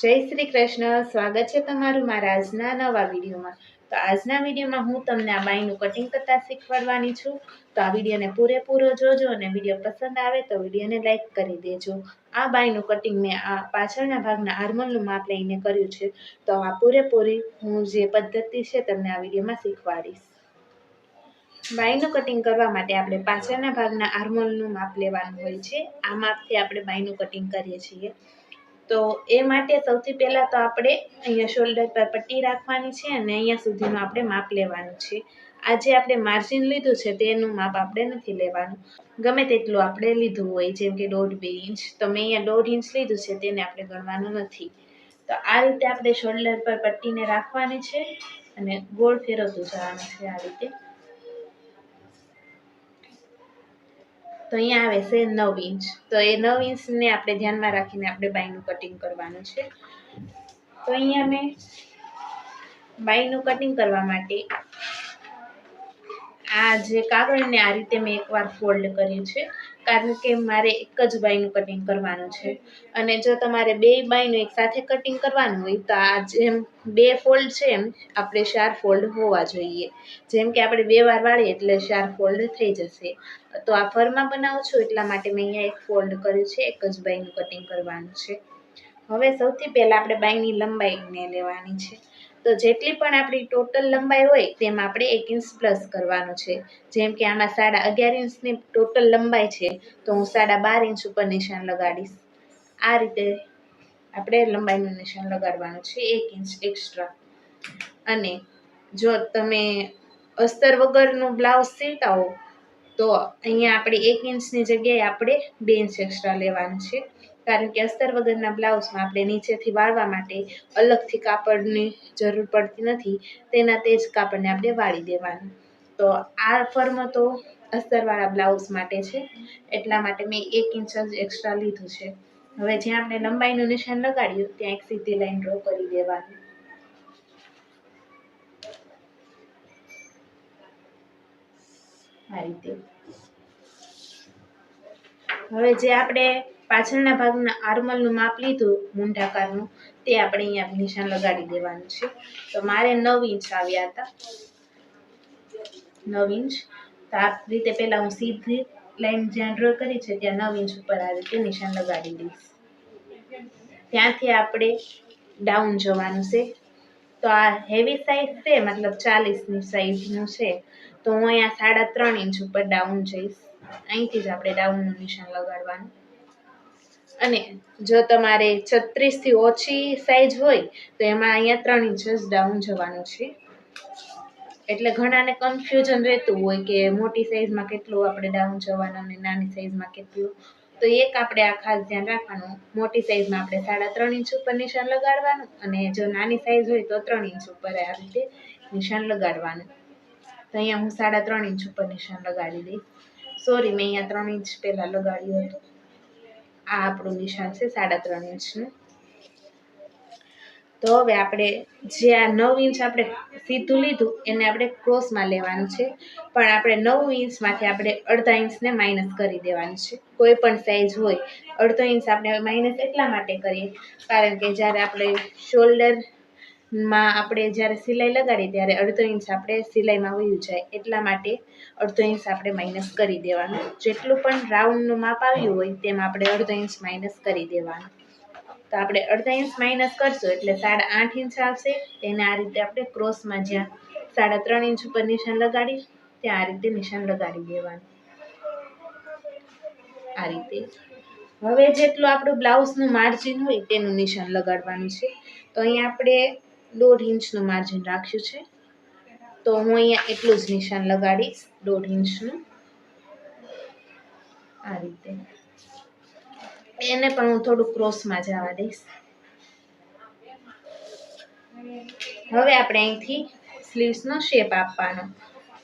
જય શ્રી કૃષ્ણ. સ્વાગત છે તમારું મારા આજના નવા વિડીયોમાં. તો આજના વિડીયોમાં હું તમને આ બાઈનું કટિંગ કરતા શીખવાડવાની છું. તો આ વિડીયોને પૂરેપૂરો જોજો અને વીડિયો પસંદ આવે તો વિડીયોને લાઈક કરી દેજો. આ બાઈનું કટિંગ મેં આ પાછળના ભાગના આર્મલનું માપ લઈને કર્યું છે. તો આ પૂરેપૂરી હું જે પદ્ધતિ છે તમને આ વિડીયોમાં શીખવાડીશ. બાઈનું કટિંગ કરવા માટે આપણે પાછળના ભાગના આર્મોલનું માપ લેવાનું હોય છે. આ માપથી આપણે બાઈનું કટિંગ કરીએ છીએ. તો એ માટે સૌથી પહેલાં તો આપણે અહીંયા શોલ્ડર પર પટ્ટી રાખવાની છે અને અહીંયા સુધીનું આપણે માપ લેવાનું છે. આજે આપણે માર્જિન લીધું છે તેનું માપ આપણે નથી લેવાનું. ગમે તેટલું આપણે લીધું હોય, જેમ કે દોઢ બે ઇંચ, તો મેં અહીંયા દોઢ ઇંચ લીધું છે, તેને આપણે ગણવાનું નથી. તો આ રીતે આપણે શોલ્ડર પર પટ્ટીને રાખવાની છે અને ગોળ ફેરવતું જવાનું છે આ રીતે. તો અહીંયા આવે છે નવ ઇંચ. તો એ નવ ઇંચને આપણે ધ્યાનમાં રાખીને આપણે બાયનું કટિંગ કરવાનું છે. તો અહીંયા મેં બાયનું કટિંગ કરવા માટે આ જે કાગળને આ રીતે મેં એકવાર ફોલ્ડ કર્યું છે, કારણ કે મારે એક જ બાયનું કટિંગ કરવાનું છે. અને જો તમારે બે બાયનું એક સાથે કટિંગ કરવાનું હોય, તો આ જેમ બે ફોલ્ડ છે એમ, આપણે ચાર ફોલ્ડ હોવા જોઈએ. જેમ કે આપણે બે વાર વાળીએ એટલે ચાર ફોલ્ડ થઈ જશે. તો આ ફરમાં બનાવું છું, એટલા માટે મેં અહીંયા એક ફોલ્ડ કર્યું છે, એક જ બાયનું કટિંગ કરવાનું છે. હવે સૌથી પહેલાં આપણે બાયની લંબાઈને લેવાની છે. તો જેટલી પણ આપણી ટોટલ લંબાઈ હોય, તેમાં આપણે એક ઇંચ પ્લસ કરવાનું છે. જેમ કે આમાં સાડા અગિયાર ઇંચની ટોટલ લંબાઈ છે, તો હું સાડા બાર ઇંચ ઉપર નિશાન લગાડીશ. આ રીતે આપણે લંબાઈનું નિશાન લગાડવાનું છે, એક ઇંચ એક્સ્ટ્રા અને જો તમે અસ્તર વગરનું બ્લાઉઝ સીવતા હો, તો અહીંયા આપણે એક ઇંચની જગ્યાએ આપણે બે ઇંચ એક્સ્ટ્રા લેવાનું છે. કારણ કે અસ્તર વગરના બ્લાઉઝમાં આપણે નીચેથી વાળવા માટે અલગથી કાપડની જરૂર પડતી નથી, તેના તે જ કાપડને આપણે વાળી દેવાનું. તો આ ફર્મ તો અસ્તરવાળા બ્લાઉઝ માટે છે, એટલા માટે મેં એક ઇંચ જ એક્સ્ટ્રા લીધું છે. હવે જ્યાં આપણે લંબાઈનું નિશાન લગાડ્યું, ત્યાં એક સીધી લાઈન ડ્રો કરી દેવાની. આ રીતે. હવે જે આપણે પાછળના ભાગના આર્મલનું માપ લીધું મૂંઢાકારનું તે આપણે અહીંયા નિશાન લગાડી દેવાનું છે. તો મારે નવ ઇંચ આવ્યા હતા. નવ ઇંચ. તો આ રીતે પહેલાં હું સીધી લાઈન જ્યાં ડ્રો કરી છે, ત્યાં નવ ઇંચ ઉપર આ રીતે નિશાન લગાડી દઈશ. ત્યાંથી આપણે ડાઉન જવાનું છે. તો આ હેવી સાઈઝ છે, મતલબ ચાલીસની સાઈઝનું છે. તો હું અહીંયા સાડા ત્રણ ઇંચ ઉપર ડાઉન જઈશ. અહીંથી જ આપણે ડાઉનનું નિશાન લગાડવાનું. અને જો તમારે છત્રીસથી ઓછી સાઈઝ હોય, તો એમાં અહીંયા ત્રણ ઇંચસ ડાઉન જવાનું છે. એટલે ઘણાને કન્ફ્યુઝન રહેતું હોય કે મોટી સાઈઝમાં કેટલું આપણે ડાઉન જવાનું અને નાની સાઈઝમાં કેટલું. તો એક આપણે આ ખાસ ધ્યાન રાખવાનું, મોટી સાઈઝમાં આપણે સાડા ત્રણ ઇંચ ઉપર નિશાન લગાડવાનું અને જો નાની સાઈઝ હોય તો ત્રણ ઇંચ ઉપર આ રીતે નિશાન લગાડવાનું. તો અહીંયા હું સાડા ત્રણ ઇંચ ઉપર નિશાન લગાડી દઈશ. સોરી મેં અહીંયા ત્રણ ઇંચ પહેલાં લગાડ્યું હતું. આ આપણું નિશાન છે, સાડા ત્રણ ઇંચનું. તો હવે આપણે જે આ નવ ઇંચ આપણે સીધું લીધું, એને આપણે ક્રોસમાં લેવાનું છે. પણ આપણે નવ ઇંચમાંથી આપણે અડધા ઇંચને માઇનસ કરી દેવાનું છે. કોઈ પણ સાઇઝ હોય, અડધો ઇંચ આપણે માઇનસ એટલા માટે કરીએ. કારણ કે જ્યારે આપણે શોલ્ડરમાં આપણે જ્યારે સિલાઈ લગાડીએ ત્યારે અડધો ઇંચ આપણે સિલાઈમાં વયું જાય એટલા માટે અડધો ઇંચ આપણે માઇનસ કરી દેવાનું. જેટલું પણ રાઉન્ડનું માપ આવ્યું હોય તેમાં આપણે અડધો ઇંચ માઇનસ કરી દેવાનું. તો આપણે અડધા ઇંચ માઇનસ કરશું એટલે સાડા આઠ ઇંચ આવશે. તેને આ રીતે આપણે ક્રોસમાં જ્યાં સાડા ત્રણ ઇંચ ઉપર નિશાન લગાડી, ત્યાં આ રીતે નિશાન લગાડી દેવાનું. આ રીતે. હવે જેટલું આપણું બ્લાઉઝનું માર્જિન હોય તેનું નિશાન લગાડવાનું છે. તો અહીંયા આપણે દોઢ ઇંચનું માર્જિન રાખ્યું છે. તો હું અહીંયા એટલું જ નિશાન લગાડીશ, દોઢ ઇંચનું. આ રીતે. એને પણ હું થોડું ક્રોસમાં જવા દઈશ. હવે આપણે અહીંથી સ્લીવ્સનો શેપ આપવાનો.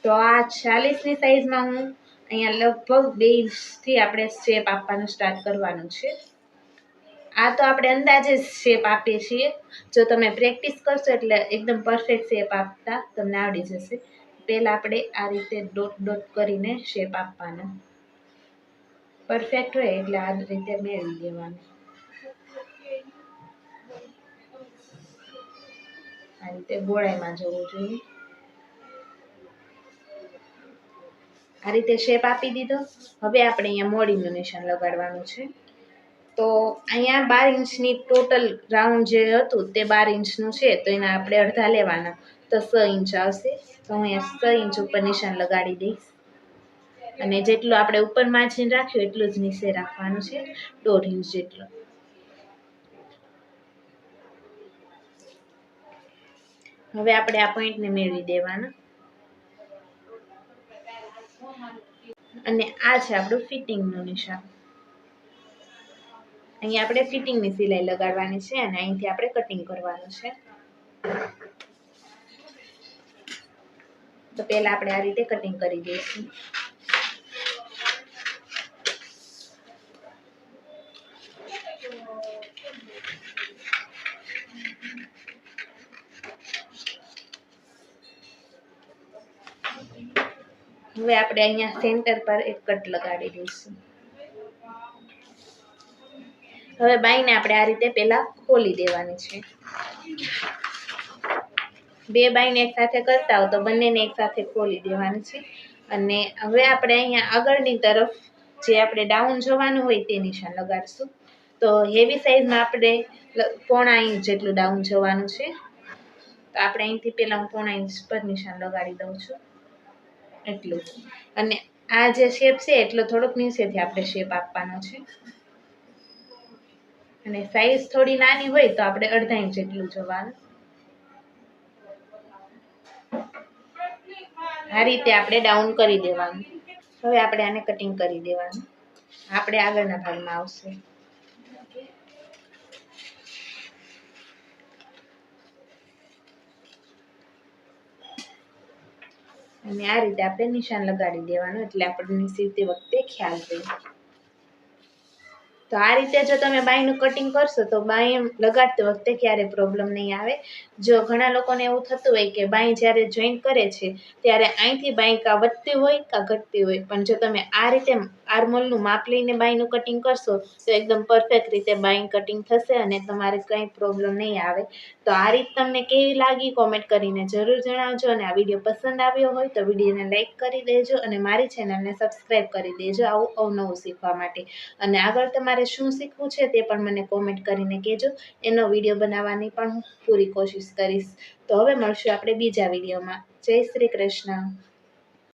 તો આ ચાલીસની સાઈઝમાં હું અહીંયા લગભગ બે ઇંચથી આપણે શેપ આપવાનું સ્ટાર્ટ કરવાનું છે. આ તો આપણે અંદાજે શેપ આપીએ છીએ. જો તમે પ્રેક્ટિસ કરશો એટલે એકદમ પરફેક્ટ શેપ આપતા તમને આવડી જશે. પહેલાં આપણે આ રીતે ડોટ ડોટ કરીને શેપ આપવાનો. પરફેક્ટ હોય એટલે આ રીતે મેળવી દેવાનું. આ રીતે ગોળાઈમાં જવું જોઈએ. આ રીતે શેપ આપી દીધો. હવે આપણે અહીંયા મોડીનું નિશાન લગાડવાનું છે. તો અહીંયા બાર ઇંચની ટોટલ રાઉન્ડ જે હતું તે બાર ઇંચનું છે, તો એના આપણે અડધા લેવાના. તો છ ઇંચ આવશે. તો હું અહીંયા છ ઇંચ ઉપર નિશાન લગાડી દઈશ. અને જેટલું આપણે ઉપર માર્જિન રાખ્યું એટલું જ નીચે રાખવાનું છે, દોઢ ઇંચ જેટલું. હવે આપણે આ પોઈન્ટને મેળવી દેવાના. અને આ છે આપણું ફિટિંગનું નિશાન. અહીંયા આપણે ફિટિંગની સિલાઈ લગાડવાની છે અને અહીંથી આપણે કટિંગ કરવાનું છે. તો પહેલાં આપણે આ રીતે કટિંગ કરી દઈશું. હવે આપણે અહીંયા સેન્ટર પર એક કટ લગાડી દઈશું. હવે બાઈને આપણે આ રીતે પહેલાં ખોલી દેવાની છે. બે બાઈને એકસાથે કરતા હો તો બંનેને એકસાથે ખોલી દેવાની છે. અને હવે આપણે અહીંયા આગળની તરફ જે આપણે ડાઉન જોવાનું હોય તે નિશાન લગાડશું. તો હેવી સાઈઝમાં આપણે પોણા ઇંચ જેટલું ડાઉન જોવાનું છે. તો આપણે અહીંથી પહેલાં હું પોણા ઇંચ પર નિશાન લગાડી દઉં છું. એટલું. અને આ જે શેપ છે, એટલો થોડોક નીચેથી આપણે શેપ આપવાનો છે. અને સાઈઝ થોડી નાની હોય તો આપણે અડધા ઇંચ જેટલું જોવાનું. આ રીતે આપણે ડાઉન કરી દેવાનું. હવે આપણે આને કટિંગ કરી દેવાનું. આપણે આગળના ભાગમાં આવશે. અને આ રીતે આપણે નિશાન લગાડી દેવાનું, એટલે આપણને સીવતી વખતે ખ્યાલ રહે. તો આ રીતે જો તમે બાયનું કટિંગ કરશો તો બાય લગાડતી વખતે ક્યારે પ્રોબ્લેમ નહીં આવે. જો ઘણા લોકોને એવું થતું હોય કે બાય જ્યારે જોઈન્ટ કરે છે, ત્યારે અહીંથી બાય કાં વધતી હોય કાં ઘટતી હોય. પણ જો તમે આ રીતે આર્મોલનું માપ લઈને બાયનું કટિંગ કરશો, તો એકદમ પરફેક્ટ રીતે બાય કટિંગ થશે અને તમારે કંઈ પ્રોબ્લેમ નહીં આવે. તો આ રીત તમને કેવી લાગી કોમેન્ટ કરીને જરૂર જણાવજો અને આ વીડિયો પસંદ આવ્યો હોય તો વિડીયોને લાઇક કરી દેજો અને મારી ચેનલને સબસ્ક્રાઈબ કરી દેજો આવું અવનવું શીખવા માટે. અને આગળ તમારે શું શીખવું છે તે પણ મને કોમેન્ટ કરીને કહેજો. એનો વીડિયો બનાવવાની પણ હું પૂરી કોશિશ કરીશ. તો હવે મળશું આપણે બીજા વિડીયોમાં જય શ્રી કૃષ્ણ.